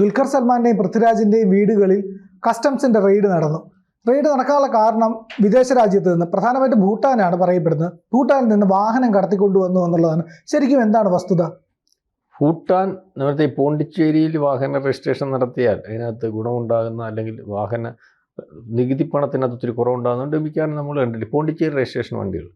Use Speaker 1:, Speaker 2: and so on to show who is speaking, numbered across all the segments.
Speaker 1: ദുൽഖർ സൽമാന്റെയും പൃഥ്വിരാജിന്റെയും വീടുകളിൽ കസ്റ്റംസിന്റെ റെയ്ഡ് നടന്നു. റെയ്ഡ് നടക്കാനുള്ള കാരണം വിദേശ രാജ്യത്ത് നിന്ന് പ്രധാനമായിട്ടും ഭൂട്ടാനാണ് പറയപ്പെടുന്നത്. ഭൂട്ടാനിൽ നിന്ന് വാഹനം കടത്തിക്കൊണ്ടുവന്നു എന്നുള്ളതാണ്. ശരിക്കും എന്താണ് വസ്തുത?
Speaker 2: ഭൂട്ടാൻ നേരത്തെ പോണ്ടിച്ചേരിയിൽ വാഹന രജിസ്ട്രേഷൻ നടത്തിയാൽ അതിനകത്ത് ഗുണമുണ്ടാകുന്ന അല്ലെങ്കിൽ വാഹന നികുതി പണത്തിനകത്ത് ഒത്തിരി കുറവുണ്ടാകുന്നുണ്ട്. മിക്കവാറും നമ്മൾ കണ്ടിട്ട് പോണ്ടിച്ചേരി രജിസ്ട്രേഷൻ വണ്ടികൾ.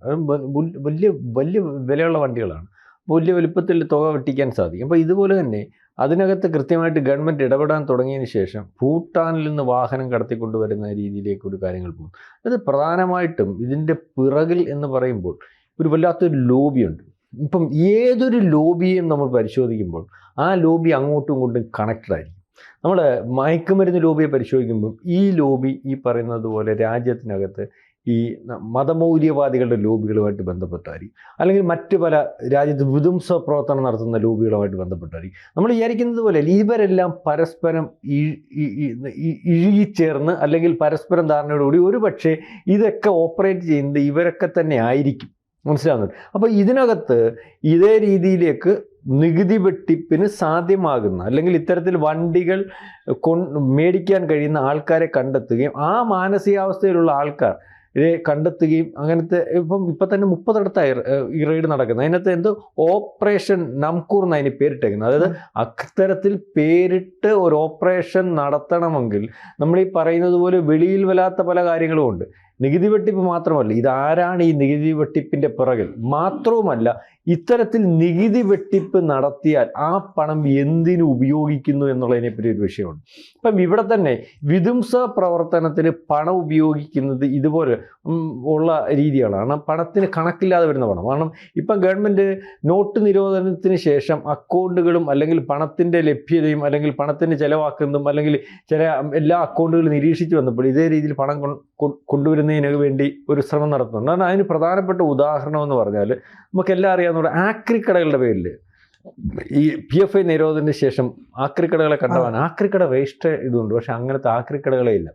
Speaker 2: വലിയ വലിയ വിലയുള്ള വണ്ടികളാണ്. വലിയ വലുപ്പത്തിൽ തുക വെട്ടിക്കാൻ സാധിക്കും. അപ്പോൾ ഇതുപോലെ തന്നെ അതിനകത്ത് കൃത്യമായിട്ട് ഗവൺമെന്റ് ഇടപെടാൻ തുടങ്ങിയതിന് ശേഷം ഭൂട്ടാനിൽ നിന്ന് വാഹനം കടത്തിക്കൊണ്ടുവരുന്ന രീതിയിലേക്ക് ഒരു കാര്യങ്ങൾ പോകും അത് പ്രധാനമായിട്ടും ഇതിന്റെ പിറകിൽ എന്ന് പറയുമ്പോൾ ഒരു വല്ലാത്തൊരു ലോബിയുണ്ട് ഇപ്പം ഏതൊരു ലോബിയെയും നമ്മൾ പരിശോധിക്കുമ്പോൾ ആ ലോബി അങ്ങോട്ടും ഇങ്ങോട്ടും കണക്റ്റഡ് ആയിരിക്കും. നമ്മൾ മയക്കുമരുന്ന് ലോബിയെ പരിശോധിക്കുമ്പോൾ ഈ ലോബി ഈ പറയുന്നത് പോലെ രാജ്യത്തിനകത്ത് ഈ മതമൗല്യവാദികളുടെ ലോബികളുമായിട്ട് ബന്ധപ്പെട്ടായിരിക്കും അല്ലെങ്കിൽ മറ്റ് പല രാജ്യത്ത് വിധംസ പ്രവർത്തനം നടത്തുന്ന ലോബികളുമായിട്ട് ബന്ധപ്പെട്ടായിരിക്കും നമ്മൾ വിചാരിക്കുന്നത് പോലെ ഇവരെല്ലാം പരസ്പരം ഇഴുകിച്ചേർന്ന് അല്ലെങ്കിൽ പരസ്പരം ധാരണയോടുകൂടി ഒരു പക്ഷേ ഇതൊക്കെ ഓപ്പറേറ്റ് ചെയ്യുന്നത് ഇവരൊക്കെ തന്നെ ആയിരിക്കും. മനസ്സിലാവുന്നത് അപ്പോൾ ഇതിനകത്ത് ഇതേ രീതിയിലേക്ക് നികുതി വെട്ടിപ്പിന് സാധ്യമാകുന്ന അല്ലെങ്കിൽ ഇത്തരത്തിൽ വണ്ടികൾ കൊ മേടിക്കാൻ കഴിയുന്ന ആൾക്കാരെ കണ്ടെത്തുകയും ആ മാനസികാവസ്ഥയിലുള്ള ആൾക്കാർ ഇവരെ കണ്ടെത്തുകയും അങ്ങനത്തെ ഇപ്പം ഇപ്പം തന്നെ മുപ്പതടുത്തായി ഈ റെയ്ഡ് നടക്കുന്നത് അതിനകത്ത് എന്ത് ഓപ്പറേഷൻ നംകൂർ എന്ന് അതിന് പേരിട്ടേക്കുന്നത് അതായത് അത്തരത്തിൽ പേരിട്ട് ഒരു ഓപ്പറേഷൻ നടത്തണമെങ്കിൽ നമ്മൾ ഈ പറയുന്നത് പോലെ വെളിയിൽ വരാത്ത പല കാര്യങ്ങളും ഉണ്ട്. നികുതി വെട്ടിപ്പ് മാത്രമല്ല ഇതാരാണ് ഈ നികുതി വെട്ടിപ്പിന്റെ പിറകിൽ? മാത്രവുമല്ല ഇത്തരത്തിൽ നികുതി വെട്ടിപ്പ് നടത്തിയാൽ ആ പണം എന്തിനു ഉപയോഗിക്കുന്നു എന്നുള്ളതിനെ പറ്റി ഒരു വിഷയമുണ്ട്. ഇപ്പം ഇവിടെ തന്നെ വിധ്വംസ പ്രവർത്തനത്തിന് പണം ഉപയോഗിക്കുന്നത് ഇതുപോലെ ഉള്ള രീതികളാണ്. പണത്തിന് കണക്കില്ലാതെ വരുന്ന പണം. കാരണം ഇപ്പം ഗവൺമെന്റ് നോട്ട് നിരോധനത്തിന് ശേഷം അക്കൗണ്ടുകളും അല്ലെങ്കിൽ പണത്തിന്റെ ലഭ്യതയും അല്ലെങ്കിൽ പണത്തിന് ചിലവാക്കുന്നതും അല്ലെങ്കിൽ ചില എല്ലാ അക്കൗണ്ടുകളും നിരീക്ഷിച്ച് വന്നപ്പോൾ ഇതേ രീതിയിൽ പണം കൊണ്ടുവരുന്നതിന് വേണ്ടി ഒരു ശ്രമം നടത്തുന്നുണ്ട്. കാരണം അതിന് പ്രധാനപ്പെട്ട ഉദാഹരണം എന്ന് പറഞ്ഞാൽ നമുക്കെല്ലാം അറിയാവുന്ന ആക്രിക്കടകളുടെ പേരിൽ ഈ പി എഫ് ഐ നിരോധനത്തിന് ശേഷം ആക്രിക്കടകളെ കണ്ടവാൻ ആക്രിക്കട വേസ്റ്റ് ഇതുണ്ട് പക്ഷെ അങ്ങനത്തെ ആക്രിക്കടകളെ ഇല്ല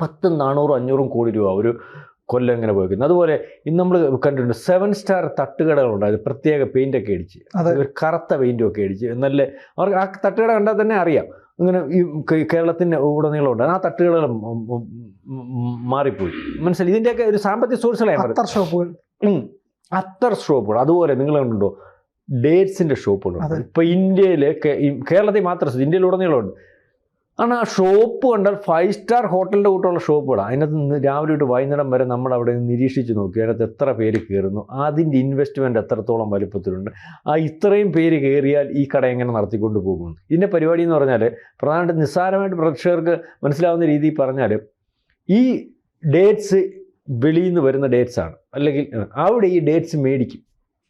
Speaker 2: പത്തും നാനൂറും അഞ്ഞൂറും കോടി രൂപ ഒരു കൊല്ലം ഇങ്ങനെ പോയിക്കുന്നത് അതുപോലെ ഇന്ന് നമ്മൾ കണ്ടിട്ടുണ്ട് സെവൻ സ്റ്റാർ തട്ടുകടകളുണ്ട് അത് പ്രത്യേക പെയിന്റ് ഒക്കെ അടിച്ച്
Speaker 1: അത്
Speaker 2: ഒരു കറുത്ത പെയിന്റും ഒക്കെ അടിച്ച് നല്ല അവർക്ക് ആ തട്ടുകട കണ്ടാൽ തന്നെ അറിയാം അങ്ങനെ ഈ കേരളത്തിന്റെ ഉടനീളമുണ്ട് ആ തട്ടുകടകൾ മാറിപ്പോയി മനസ്സിലായി ഇതിന്റെയൊക്കെ ഒരു സാമ്പത്തിക സോഴ്സുകളാണ് ഞാൻ
Speaker 1: ഷോപ്പുകൾ.
Speaker 2: അത്തർ ഷോപ്പുകൾ. അതുപോലെ നിങ്ങൾ കണ്ടുണ്ടോ ഡേറ്റ്സിന്റെ ഷോപ്പുകളുണ്ട്.
Speaker 1: ഇപ്പോൾ
Speaker 2: ഇപ്പൊ ഇന്ത്യയിൽ കേരളത്തിൽ മാത്രം ഇന്ത്യയിൽ ഉടനീളമുണ്ട് കാരണം ആ ഷോപ്പ് കണ്ടാൽ ഫൈവ് സ്റ്റാർ ഹോട്ടലിന്റെ കൂട്ടുള്ള ഷോപ്പുകളാണ് അതിനകത്ത് നിന്ന് രാവിലെ തൊട്ട് വൈകുന്നേരം വരെ നമ്മൾ അവിടെ നിന്ന് നിരീക്ഷിച്ച് നോക്കി അതിനകത്ത് എത്ര പേര് കയറുന്നു അതിന്റെ ഇൻവെസ്റ്റ്മെന്റ് എത്രത്തോളം വലുപ്പത്തിലുണ്ട് ആ ഇത്രയും പേര് കയറിയാൽ ഈ കട എങ്ങനെ നടത്തിക്കൊണ്ട് പോകുന്നു ഇതിന്റെ പരിപാടി എന്ന് പറഞ്ഞാൽ പ്രധാനമായിട്ട് നിസ്സാരമായിട്ട് പ്രേക്ഷകർക്ക് മനസ്സിലാവുന്ന രീതിയിൽ പറഞ്ഞാൽ ഈ ഡേറ്റ്സ് വെളിയിൽ നിന്ന് വരുന്ന ഡേറ്റ്സ് ആണ്. അല്ലെങ്കിൽ അവിടെ ഈ ഡേറ്റ്സ് മേടിക്കും.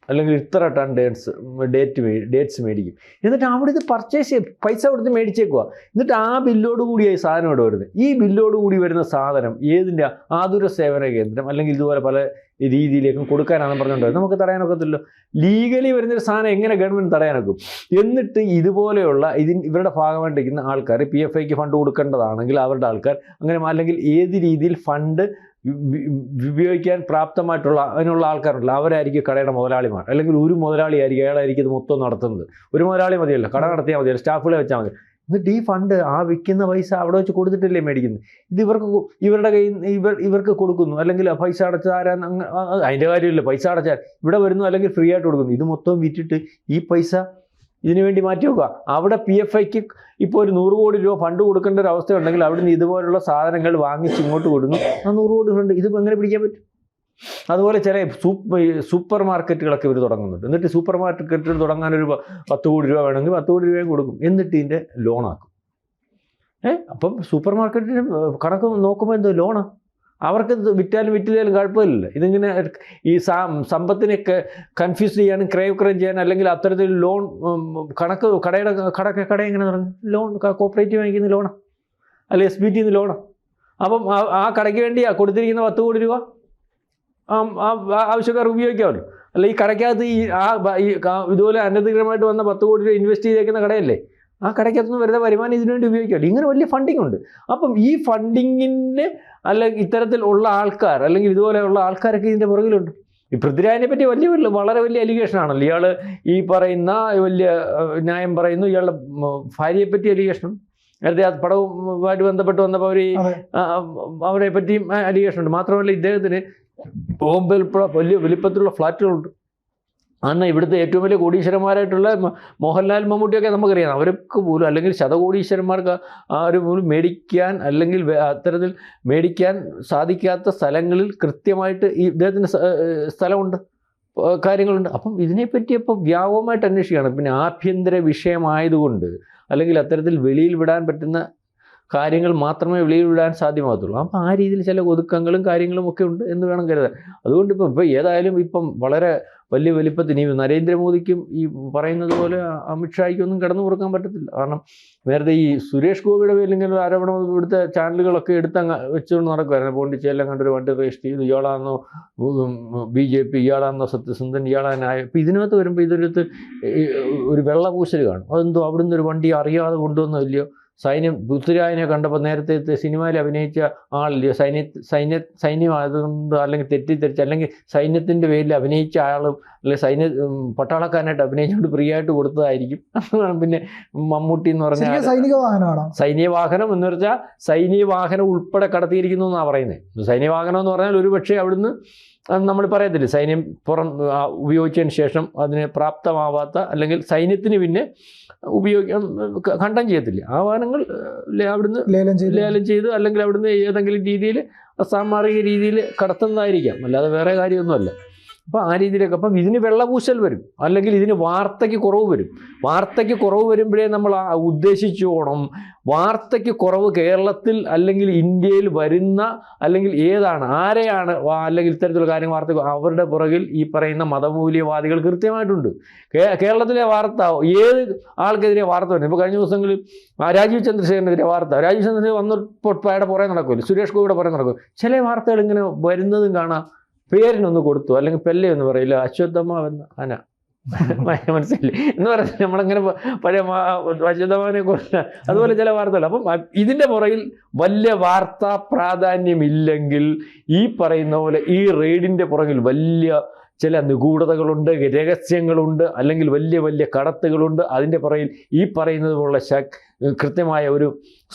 Speaker 2: അല്ലെങ്കിൽ ഇത്ര ടൺ ഡേറ്റ്സ് ഡേറ്റ് ഡേറ്റ്സ് മേടിക്കും. എന്നിട്ട് അവിടെ ഇത് പർച്ചേസ് ചെയ്യും പൈസ കൊടുത്ത് മേടിച്ചേക്കുക എന്നിട്ട് ആ ബില്ലോട് കൂടിയായി സാധനം ഇവിടെ വരുന്നത്. ഈ ബില്ലോട് കൂടി വരുന്ന സാധനം ഏതിന്റെ? ആതുര സേവന കേന്ദ്രം അല്ലെങ്കിൽ ഇതുപോലെ പല രീതിയിലേക്കും കൊടുക്കാനാണെന്ന് പറഞ്ഞുകൊണ്ട് നമുക്ക് തടയാനൊക്കത്തില്ലോ ലീഗലി വരുന്നൊരു സാധനം എങ്ങനെ ഗവൺമെന്റ് തടയാനൊക്കും എന്നിട്ട് ഇതുപോലെയുള്ള ഇതിന് ഇവരുടെ ഭാഗമായിട്ടിരിക്കുന്ന ആൾക്കാർ പി എഫ് ഐക്ക് ഫണ്ട് കൊടുക്കേണ്ടതാണെങ്കിൽ അവരുടെ ആൾക്കാർ അങ്ങനെ അല്ലെങ്കിൽ ഏത് രീതിയിൽ ഫണ്ട് ഉപയോഗിക്കാൻ പ്രാപ്തമായിട്ടുള്ള അതിനുള്ള ആൾക്കാരുണ്ടല്ലോ. അവരായിരിക്കും കടയുടെ മുതലാളിമാർ. അല്ലെങ്കിൽ ഒരു മുതലാളി ആയിരിക്കും അയാളായിരിക്കും ഇത് മൊത്തം നടത്തുന്നത്. ഒരു മുതലാളി മതിയല്ലോ. കട നടത്തിയാൽ മതിയല്ലോ. സ്റ്റാഫുകളെ വെച്ചാൽ മതി. എന്നിട്ട് ഈ ഫണ്ട് ആ വിൽക്കുന്ന പൈസ അവിടെ വെച്ച് കൊടുത്തിട്ടില്ലേ മേടിക്കുന്നത്? ഇത് ഇവർക്ക് ഇവരുടെ കയ്യിൽ ഇവർ ഇവർക്ക് കൊടുക്കുന്നു. അല്ലെങ്കിൽ പൈസ അടച്ച ആരാന്ന് അങ്ങ് ആ- ആ- അതിന്റെ കാര്യമില്ല. പൈസ അടച്ചാൽ ഇവിടെ വരുന്നു അല്ലെങ്കിൽ ഫ്രീ ആയിട്ട് കൊടുക്കുന്നു. ഇത് മൊത്തം വിറ്റിട്ട് ഈ പൈസ ഇതിനു വേണ്ടി മാറ്റി വെക്കുക. അവിടെ പി എഫ് ഐക്ക് ഇപ്പോൾ ഒരു നൂറ് കോടി രൂപ ഫണ്ട് കൊടുക്കേണ്ട ഒരു അവസ്ഥ ഉണ്ടെങ്കിൽ അവിടുന്ന് ഇതുപോലുള്ള സാധനങ്ങൾ വാങ്ങിച്ച് ഇങ്ങോട്ട് കൊടുക്കുന്നു ആ നൂറ് കോടി ഫണ്ട് ഇതിപ്പോൾ എങ്ങനെ പിടിക്കാൻ പറ്റും? അതുപോലെ ചില സൂപ്പർ മാർക്കറ്റുകളൊക്കെ ഇവർ തുടങ്ങുന്നുണ്ട്. എന്നിട്ട് സൂപ്പർ മാർക്കറ്റുകൾ തുടങ്ങാൻ ഒരു പത്ത് കോടി രൂപ വേണമെങ്കിൽ പത്ത് കോടി രൂപയും കൊടുക്കും. എന്നിട്ട് ഇതിന്റെ ലോണാക്കും ഏ? അപ്പം സൂപ്പർ മാർക്കറ്റിന് കണക്ക് നോക്കുമ്പോൾ എന്തോ ലോണാ അവർക്ക് വിറ്റാലും വിറ്റില്ലാലും കുഴപ്പമില്ല ഇതിങ്ങനെ ഈ സമ്പത്തിനെ കൺഫ്യൂസ് ചെയ്യാനും ക്രയവിക്രയം ചെയ്യാൻ അല്ലെങ്കിൽ അത്തരത്തിൽ ലോൺ കണക്ക് കടയുടെ കട കട എങ്ങനെ തുടങ്ങി? ലോൺ കോപ്പറേറ്റീവ് വാങ്ങിക്കുന്ന ലോണാ അല്ലെ എസ് ബി ടിന്ന് ലോണാണ് അപ്പം ആ- കടയ്ക്ക് വേണ്ടി കൊടുത്തിരിക്കുന്ന പത്ത് കോടി രൂപ? ആവശ്യക്കാർ ഉപയോഗിക്കാമല്ലോ. അല്ല ഈ കടയ്ക്കകത്ത് ഈ ആ ഇതുപോലെ അനധികൃതമായിട്ട് വന്ന പത്ത് കോടി രൂപ ഇൻവെസ്റ്റ് ചെയ്തേക്കുന്ന കടയല്ലേ? ആ കടയ്ക്കകത്തുനിന്ന് വരുന്ന വരുമാനം ഇതിനു വേണ്ടി ഉപയോഗിക്കാമല്ലോ ഇങ്ങനെ വലിയ ഫണ്ടിങ് ഉണ്ട്. അപ്പം ഈ ഫണ്ടിങ്ങിന് അല്ലെങ്കിൽ ഇത്തരത്തിൽ ഉള്ള ആൾക്കാർ അല്ലെങ്കിൽ ഇതുപോലെയുള്ള ആൾക്കാരൊക്കെ ഇതിന്റെ പുറകിലുണ്ട്. ഈ പൃഥ്വിരാജിനെ പറ്റി വലിയ വലിയ വളരെ വലിയ അലിഗേഷൻ ആണല്ലോ. ഇയാൾ ഈ പറയുന്ന വലിയ ന്യായം പറയുന്നു. ഇയാളുടെ ഭാര്യയെ പറ്റി അലിഗേഷനും നേരത്തെ ആ പടവുമായിട്ട് ബന്ധപ്പെട്ട് വന്നപ്പോൾ അവർ. അവരെ പറ്റിയും അലിഗേഷൻ ഉണ്ട്. മാത്രമല്ല ഇദ്ദേഹത്തിന് ബോംബെ ഉൾപ്പെടെ വലിയ വലിപ്പത്തിലുള്ള ഫ്ലാറ്റുകളുണ്ട്. അന്ന് ഇവിടുത്തെ ഏറ്റവും വലിയ കോടീശ്വരന്മാരായിട്ടുള്ള മോഹൻലാൽ മമ്മൂട്ടിയൊക്കെ നമുക്കറിയാം. അവർക്ക് പോലും അല്ലെങ്കിൽ ശതകോടീശ്വരന്മാർക്ക് ആര് പോലും മേടിക്കാൻ അല്ലെങ്കിൽ അത്തരത്തിൽ മേടിക്കാൻ സാധിക്കാത്ത സ്ഥലങ്ങളിൽ കൃത്യമായിട്ട് ഈ ഇദ്ദേഹത്തിന്റെ സ്ഥലമുണ്ട്. കാര്യങ്ങളുണ്ട്. അപ്പം ഇതിനെപ്പറ്റി അപ്പോൾ വ്യാപകമായിട്ട് അന്വേഷിക്കുകയാണ്. പിന്നെ ആഭ്യന്തര വിഷയമായതുകൊണ്ട് അല്ലെങ്കിൽ അത്തരത്തിൽ വെളിയിൽ വിടാൻ പറ്റുന്ന കാര്യങ്ങൾ മാത്രമേ വെളിയിൽ വിടാൻ സാധ്യമാകത്തുള്ളൂ. അപ്പം ആ രീതിയിൽ ചില ഒതുക്കങ്ങളും കാര്യങ്ങളും ഒക്കെ ഉണ്ട് എന്ന് വേണം കരുതാൻ. അതുകൊണ്ട് ഇപ്പം ഇപ്പോൾ ഏതായാലും ഇപ്പം വളരെ വലിയ വലിപ്പത്തിന് ഈ നരേന്ദ്രമോദിക്കും ഈ പറയുന്നത് പോലെ അമിത്ഷായ്ക്കൊന്നും കടന്നു കൊടുക്കാൻ പറ്റത്തില്ല. കാരണം നേരത്തെ ഈ സുരേഷ് ഗോപിയുടെ ഇങ്ങനെ ഒരു ആരോപണം ഇവിടുത്തെ ചാനലുകളൊക്കെ എടുത്ത് വെച്ചുകൊണ്ട് നടക്കുമായിരുന്നു പോണ്ടിച്ചേരിലും കണ്ടൊരു വണ്ടി രജിസ്റ്റർ ചെയ്തു. ഇയാളാണെന്നോ ബി ജെ പി ഇയാളാണെന്നോ സത്യസന്ധൻ ഇയാളാനായ ഇപ്പം ഇതിനകത്ത് വരുമ്പോൾ ഇതിനകത്ത് ഒരു വെള്ളപൂശൽ കാണും. അതെന്തോ അവിടുന്ന് ഒരു വണ്ടി അറിയാതെ കൊണ്ടുവന്നില്ലയോ സൈന്യം പൃഥ്വിരാജിനെ കണ്ടപ്പോൾ നേരത്തെ സിനിമയിൽ അഭിനയിച്ച ആൾ സൈന്യ സൈന്യ സൈന്യമായതുകൊണ്ട് അല്ലെങ്കിൽ തെറ്റിദ്ധരിച്ച് അല്ലെങ്കിൽ സൈന്യത്തിന്റെ പേരിൽ അഭിനയിച്ച ആളും അല്ലെങ്കിൽ സൈന്യ പട്ടാളക്കാരനായിട്ട് അഭിനയിച്ചുകൊണ്ട് ഫ്രീ ആയിട്ട് കൊടുത്തതായിരിക്കും. പിന്നെ മമ്മൂട്ടി എന്ന്
Speaker 1: പറഞ്ഞാൽ സൈനിക വാഹനമാണോ?
Speaker 2: സൈനിക വാഹനം എന്ന് വെച്ചാൽ സൈനിക വാഹനം ഉൾപ്പെടെ കടത്തിയിരിക്കുന്നു എന്നാണ് പറയുന്നത് സൈനിക വാഹനം എന്ന് പറഞ്ഞാൽ ഒരു പക്ഷേ അവിടുന്ന് നമ്മൾ പറയത്തില്ല സൈന്യം പുറം ഉപയോഗിച്ചതിന് ശേഷം അതിന് പ്രാപ്തമാവാത്ത അല്ലെങ്കിൽ സൈന്യത്തിന് പിന്നെ ഉപയോഗിക്കാൻ കണ്ടം ഖണ്ഡം ചെയ്യത്തില്ല. ആ വാഹനങ്ങൾ അവിടുന്ന്
Speaker 1: ലേലം ചെയ്ത്.
Speaker 2: ലേലം ചെയ്ത് അല്ലെങ്കിൽ അവിടുന്ന് ഏതെങ്കിലും രീതിയിൽ അസാമാറിക രീതിയിൽ കടത്തുന്നതായിരിക്കാം. അല്ലാതെ വേറെ കാര്യമൊന്നുമല്ല. അപ്പോൾ ആ രീതിയിലൊക്കെ. അപ്പം ഇതിന് വെള്ളപൂശൽ വരും. അല്ലെങ്കിൽ ഇതിന് വാർത്തയ്ക്ക് കുറവ് വരും. വാർത്തയ്ക്ക് കുറവ് വരുമ്പോഴേ നമ്മൾ ഉദ്ദേശിച്ചോണം വാർത്തയ്ക്ക് കുറവ് കേരളത്തിൽ അല്ലെങ്കിൽ ഇന്ത്യയിൽ വരുന്ന അല്ലെങ്കിൽ ഏതാണ് ആരെയാണ് അല്ലെങ്കിൽ ഇത്തരത്തിലുള്ള കാര്യങ്ങൾ വാർത്ത അവരുടെ പുറകിൽ ഈ പറയുന്ന മതമൂല്യവാദികൾ കൃത്യമായിട്ടുണ്ട്. കേരളത്തിലെ വാർത്ത ഏത് ആൾക്കെതിരെ വാർത്ത വരുന്നത് ഇപ്പോൾ കഴിഞ്ഞ ദിവസങ്ങളിൽ രാജീവ് ചന്ദ്രശേഖരനെതിരെ വാർത്ത. രാജീവ് ചന്ദ്രശേഖരൻ വന്നപ്പോൾ അയാളുടെ പുറകെ നടക്കുമല്ലോ. സുരേഷ് ഗോപിയുടെ പുറകെ നടക്കും ചില വാർത്തകൾ ഇങ്ങനെ വരുന്നതും കാണാം. പേരിനൊന്ന് കൊടുത്തു. അല്ലെങ്കിൽ പെല്ലെ എന്ന് പറയില്ല അശ്വത്ഥമ്മ എന്ന് അന. മനസ്സിലെ എന്ന് പറഞ്ഞാൽ നമ്മളങ്ങനെ പഴയ അശ്വത്ഥമാവിനെ കുറിച്ച് അതുപോലെ ചില വാർത്തകൾ. അപ്പം ഇതിന്റെ പുറകിൽ വലിയ വാർത്താ പ്രാധാന്യമില്ലെങ്കിൽ ഈ പറയുന്ന പോലെ ഈ റെയ്ഡിന്റെ പുറകിൽ വലിയ ചില നിഗൂഢതകളുണ്ട് രഹസ്യങ്ങളുണ്ട് അല്ലെങ്കിൽ വലിയ വലിയ കടത്തുകളുണ്ട്. അതിന്റെ പുറയിൽ ഈ പറയുന്നത് പോലുള്ള കൃത്യമായ ഒരു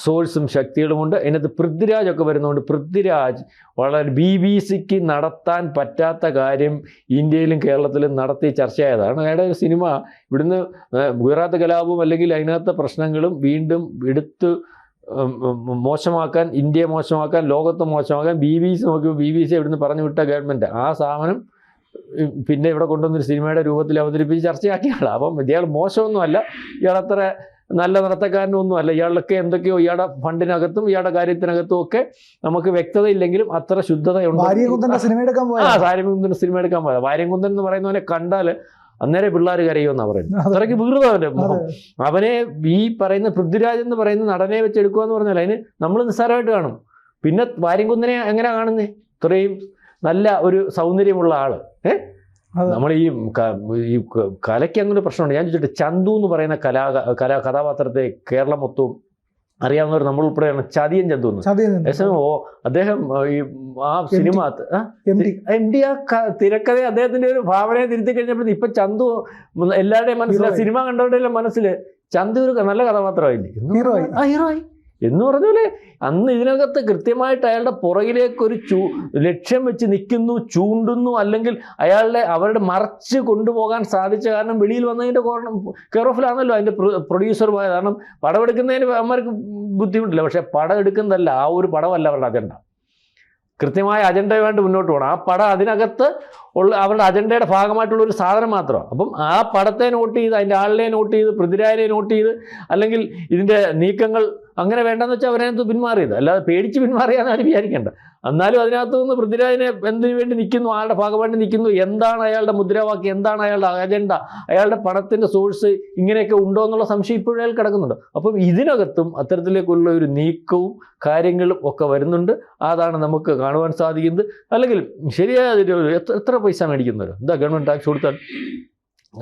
Speaker 2: സോഴ്സും ശക്തികളുമുണ്ട്. അതിനകത്ത് പൃഥ്വിരാജൊക്കെ വരുന്നതുകൊണ്ട് പൃഥ്വിരാജ് വളരെ ബി ബി സിക്ക് നടത്താൻ പറ്റാത്ത കാര്യം ഇന്ത്യയിലും കേരളത്തിലും നടത്തി ചർച്ചയായതാണ്. അയാളുടെ ഒരു സിനിമ ഇവിടുന്ന് ഗുജറാത്ത് കലാപവും അല്ലെങ്കിൽ അതിനകത്തെ പ്രശ്നങ്ങളും വീണ്ടും എടുത്ത് മോശമാക്കാൻ ഇന്ത്യയെ മോശമാക്കാൻ ലോകത്തെ മോശമാക്കാൻ ബി ബി സി നോക്കി ബി ബി സി ഇവിടുന്ന് പറഞ്ഞു വിട്ട ഗവൺമെന്റ്. ആ സാധനം പിന്നെ ഇവിടെ കൊണ്ടുവന്നൊരു സിനിമയുടെ രൂപത്തിൽ അവതരിപ്പിച്ച് ചർച്ചയാക്കിയ ആളാണ് അപ്പം ഇയാൾ മോശമൊന്നുമല്ല. ഇയാളത്ര നല്ല നടത്തക്കാരനൊന്നും അല്ല ഇയാളൊക്കെ എന്തൊക്കെയോ ഇയാളുടെ ഫണ്ടിനകത്തും ഇയാളുടെ കാര്യത്തിനകത്തും ഒക്കെ നമുക്ക് വ്യക്തത ഇല്ലെങ്കിലും അത്ര ശുദ്ധതയുണ്ട്.
Speaker 1: ഭാര്യകുന്തന്റെ സിനിമ എടുക്കാൻ
Speaker 2: ആ
Speaker 1: പോയ
Speaker 2: വാര്യംകുന്തൻ സിനിമ എടുക്കാൻ പോയത്? വാര്യംകുന്തൻ എന്ന് പറയുന്നവനെ കണ്ടാൽ അന്നേരം പിള്ളേർ കരയുമെന്നാണ് പറയുന്നത്.
Speaker 1: അതെ.
Speaker 2: അത്രയ്ക്ക് വികൃതവന്റെ മുഖം. അവനെ ഈ പറയുന്ന പൃഥ്വിരാജ് എന്ന് പറയുന്ന നടനെ വെച്ച് എടുക്കുക എന്ന് പറഞ്ഞാൽ അതിന് നമ്മൾ നിസ്സാരമായിട്ട് കാണും. പിന്നെ വാര്യംകുന്ദനെ എങ്ങനെ കാണുന്നേ? ഇത്രയും നല്ല ഒരു സൗന്ദര്യമുള്ള ആൾ. ഏഹ്
Speaker 1: അതെ.
Speaker 2: നമ്മൾ ഈ കലയ്ക്ക് അങ്ങനെ പ്രശ്നമുണ്ട്. ഞാൻ ചോദിച്ചിട്ട് ചന്തു എന്ന് പറയുന്ന കലാ കലാ കഥാപാത്രത്തെ കേരളം മൊത്തവും അറിയാവുന്നവർ നമ്മൾ ഉൾപ്പെടെയാണ് ചതിയൻ ചന്തു ഓ അദ്ദേഹം ഈ ആ സിനിമ
Speaker 1: എം ഡി.
Speaker 2: ആ തിരക്കഥ അദ്ദേഹത്തിന്റെ ഒരു ഭാവനയെ തിരുത്തി കഴിഞ്ഞപ്പോൾ ഇപ്പൊ ചന്തു എല്ലാവരുടെയും മനസ്സിൽ സിനിമ കണ്ടവരുടെ മനസ്സിൽ ചന്തു ഒരു നല്ല കഥാപാത്രമായില്ലേ?
Speaker 1: ഹീറോ.
Speaker 2: ആ ഹീറോ ആയി. എന്ന് പറഞ്ഞ അന്ന് ഇതിനകത്ത് കൃത്യമായിട്ട് അയാളുടെ പുറകിലേക്ക് ഒരു ചൂ ലക്ഷ്യം വെച്ച് നിൽക്കുന്നു ചൂണ്ടുന്നു അല്ലെങ്കിൽ അയാളുടെ അവരുടെ മറച്ച് കൊണ്ടുപോകാൻ സാധിച്ച കാരണം വെളിയിൽ വന്നതിന്റെ കാരണം കെയർ ഓഫിലാണല്ലോ അതിന്റെ പ്രൊഡ്യൂസർ പോയത്. കാരണം പടം എടുക്കുന്നതിന് അവന്മാർക്ക് ബുദ്ധിമുട്ടില്ല. പക്ഷേ പടം എടുക്കുന്നതല്ല ആ ഒരു പടമല്ല അവരുടെ അജണ്ട. കൃത്യമായ അജണ്ടയുമായിട്ട് മുന്നോട്ട് പോകണം. ആ പടം അതിനകത്ത് ഉള്ള അവരുടെ അജണ്ടയുടെ ഭാഗമായിട്ടുള്ള ഒരു സാധനം മാത്രമാണ് അപ്പം ആ പടത്തെ നോട്ട് ചെയ്ത് അതിന്റെ ആളിനെ നോട്ട് ചെയ്ത് പൃഥ്വിരാജിനെ നോട്ട് ചെയ്ത് അല്ലെങ്കിൽ ഇതിന്റെ നീക്കങ്ങൾ അങ്ങനെ വേണ്ടെന്ന് വെച്ചാൽ അവരതിനകത്ത് പിന്മാറിയത്. അല്ലാതെ പേടിച്ച് പിന്മാറിയാന്ന് ആരും വിചാരിക്കേണ്ട. എന്നാലും അതിനകത്ത് നിന്ന് പൃഥ്വിരാജിനെ എന്തിനു വേണ്ടി നിൽക്കുന്നു? ആളുടെ ഭാഗമായിട്ട് നിൽക്കുന്നു? എന്താണ് അയാളുടെ മുദ്രാവാക്യം? എന്താണ് അയാളുടെ അജണ്ട അയാളുടെ പണത്തിന്റെ സോഴ്സ് ഇങ്ങനെയൊക്കെ ഉണ്ടോ എന്നുള്ള സംശയം ഇപ്പോഴും അയാൾ കിടക്കുന്നുണ്ട്. അപ്പം ഇതിനകത്തും അത്തരത്തിലേക്കുള്ള ഒരു നീക്കവും കാര്യങ്ങളും ഒക്കെ വരുന്നുണ്ട്. അതാണ് നമുക്ക് കാണുവാൻ സാധിക്കുന്നത്. അല്ലെങ്കിൽ ശരിയായ എത്ര പൈസ മേടിക്കുന്നവരോ? എന്താ ഗവൺമെന്റ് ടാക്സ് കൊടുത്താൽ?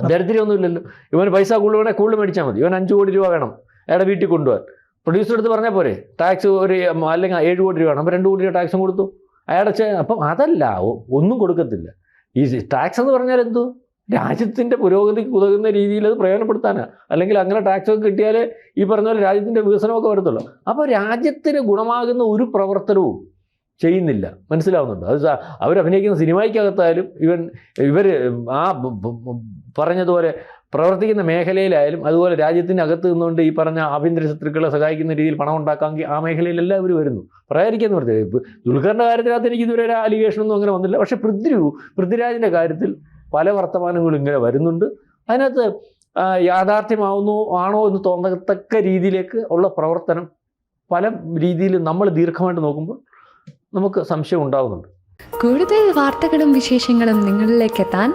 Speaker 2: ദരിദ്രമൊന്നുമില്ലല്ലോ ഇവന് പൈസ കൂടുതൽ വേണേൽ കൂടുതൽ മേടിച്ചാൽ മതി. ഇവൻ അഞ്ച് കോടി രൂപ വേണം. അയാളുടെ വീട്ടിൽ കൊണ്ടുപോകാൻ. പ്രൊഡ്യൂസർ എടുത്ത് പറഞ്ഞാൽ പോരെ ടാക്സ് ഒരു അല്ലെങ്കിൽ ഏഴ് കോടി രൂപ വേണം അപ്പോൾ രണ്ട് കോടി രൂപ ടാക്സും കൊടുത്തു. അയാളുടെ അപ്പം അതല്ല ഒന്നും കൊടുക്കത്തില്ല. ഈ ടാക്സ് എന്ന് പറഞ്ഞാൽ എന്തോ? രാജ്യത്തിന്റെ പുരോഗതിക്ക് ഉതകുന്ന രീതിയിൽ അത് പ്രയോജനപ്പെടുത്താനാണ് അല്ലെങ്കിൽ അങ്ങനെ ടാക്സ് ഒക്കെ കിട്ടിയാലേ ഈ പറഞ്ഞ പോലെ രാജ്യത്തിന്റെ വികസനമൊക്കെ വരത്തുള്ളൂ. അപ്പോൾ രാജ്യത്തിന് ഗുണമാകുന്ന ഒരു പ്രവർത്തനവും ചെയ്യുന്നില്ല. മനസ്സിലാവുന്നുണ്ട്? അത് അവരഭിനയിക്കുന്ന സിനിമയ്ക്കകത്തായാലും ഇവൻ ഇവർ ആ പറഞ്ഞതുപോലെ പ്രവർത്തിക്കുന്ന മേഖലയിലായാലും അതുപോലെ രാജ്യത്തിന്റെ അകത്ത് നിന്നുകൊണ്ട് ഈ പറഞ്ഞ ആഭ്യന്തര ശത്രുക്കളെ സഹായിക്കുന്ന രീതിയിൽ പണം ഉണ്ടാക്കാമെങ്കിൽ ആ മേഖലയിലെല്ലാം ഇവർ വരുന്നു. പറയാതിരിക്കാന്ന് പറഞ്ഞത് ദുൽഖറിന്റെ കാര്യത്തിനകത്ത് എനിക്ക് ഇതുവരെ ഒരു അലിഗേഷനൊന്നും അങ്ങനെ വന്നില്ല പക്ഷേ പൃഥ്വി പൃഥ്വിരാജിന്റെ കാര്യത്തിൽ പല വർത്തമാനങ്ങളും ഇങ്ങനെ വരുന്നുണ്ട്. അതിനകത്ത് യാഥാർത്ഥ്യമാവുന്നു ആണോ എന്ന് തോന്നത്തക്ക രീതിയിലേക്ക് ഉള്ള പ്രവർത്തനം പല രീതിയിൽ നമ്മൾ ദീർഘമായിട്ട് നോക്കുമ്പോൾ നമുക്ക് സംശയം ഉണ്ടാകുന്നുണ്ട്
Speaker 3: കൂടുതൽ വാർത്തകളും വിശേഷങ്ങളും നിങ്ങളിലേക്ക് എത്താൻ